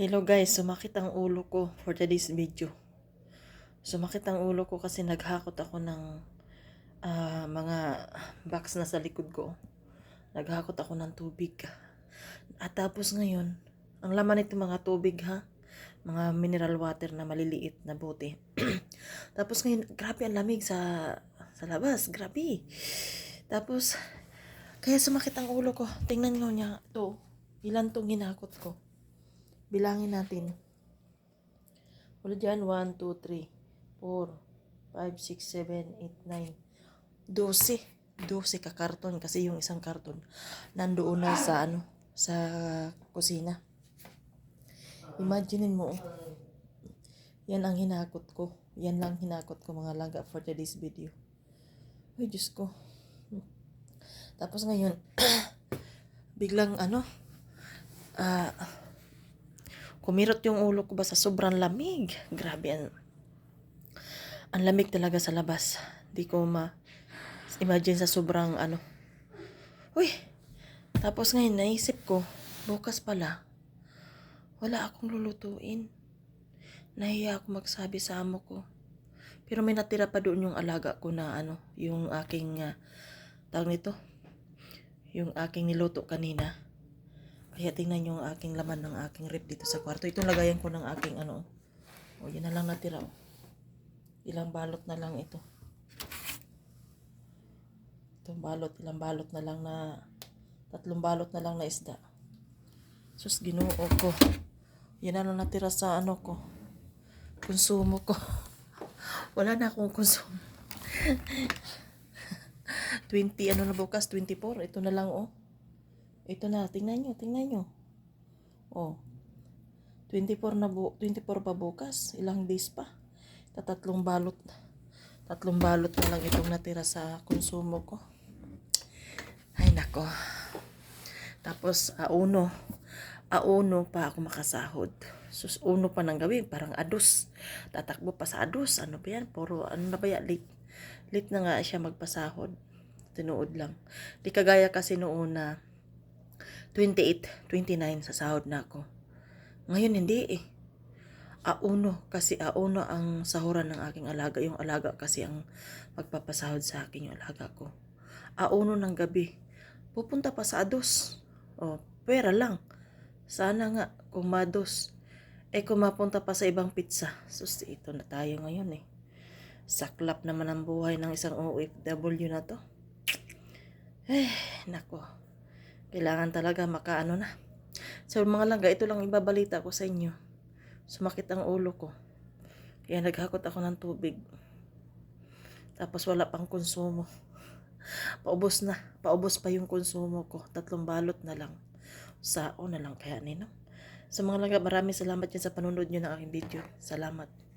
Hello guys, sumakit ang ulo ko for today's video. Sumakit ang ulo ko kasi naghakot ako ng ah, mga box na sa likod ko. Naghakot ako ng tubig. At tapos ngayon, ang laman nito mga tubig ha, mga mineral water na maliliit na bote. tapos ngayon, grabe ang lamig sa sa labas, grabe. Tapos, kaya sumakit ang ulo ko. Tingnan nyo niya, to, ilan tong hinakot ko. Bilangin natin. Wala dyan. 1, 2, 3, 4, 5, 6, 7, 8, 9, 12. 12 ka karton kasi yung isang karton nandoon na sa ano sa kusina. Imaginein mo. Yan ang hinakot ko. Yan lang hinakot ko mga langga for today's video. Ay, Diyos ko. Tapos ngayon, biglang ano, ah, kumirot yung ulo ko ba sa sobrang lamig. Grabe ang, ang lamig talaga sa labas. Di ko ma, imagine sa sobrang ano. Uy, tapos ngayon naisip ko, bukas pala, wala akong lulutuin. Nahiya ako magsabi sa amo ko. Pero may natira pa doon yung alaga ko na ano, yung aking, uh, tawag nito, yung aking niluto kanina. Kaya tingnan yung aking laman ng aking rep dito sa kwarto. Itong lagayan ko ng aking ano. O, yan na lang natira. oh. Ilang balot na lang ito. Itong balot, ilang balot na lang na, tatlong balot na lang na isda. Sus, ginoo ko. Yan na lang natira sa ano ko. Konsumo ko. Wala na akong konsumo. 20, ano na bukas? 24. Ito na lang, oh. Ito na, tingnan nyo, tingnan nyo. Oh. 24 na bu 24 pa bukas. Ilang days pa. Tatatlong balot. Tatlong balot na lang itong natira sa konsumo ko. Ay, nako. Tapos, auno. Auno pa ako makasahod. Sus, uno pa ng gawin. Parang ados. Tatakbo pa sa ados. Ano ba yan? Puro, ano na ba yan? Late, late na nga siya magpasahod. Tinuod lang. Di kagaya kasi noon na 28, 29 sa sahod na ako. Ngayon hindi eh. Auno kasi auno ang sahuran ng aking alaga. Yung alaga kasi ang magpapasahod sa akin yung alaga ko. Auno ng gabi. Pupunta pa sa ados. O, pera lang. Sana nga kung mados. Eh kung mapunta pa sa ibang pizza. Sus, ito na tayo ngayon eh. Saklap naman ang buhay ng isang OFW na to. Eh, nako. Kailangan talaga makaano na. So mga langga, ito lang ibabalita ko sa inyo. Sumakit ang ulo ko. Kaya naghakot ako ng tubig. Tapos wala pang konsumo. Paubos na. Paubos pa yung konsumo ko. Tatlong balot na lang. Sao na lang kaya nino. Sa mga langga, maraming salamat yan sa panunod nyo ng aking video. Salamat.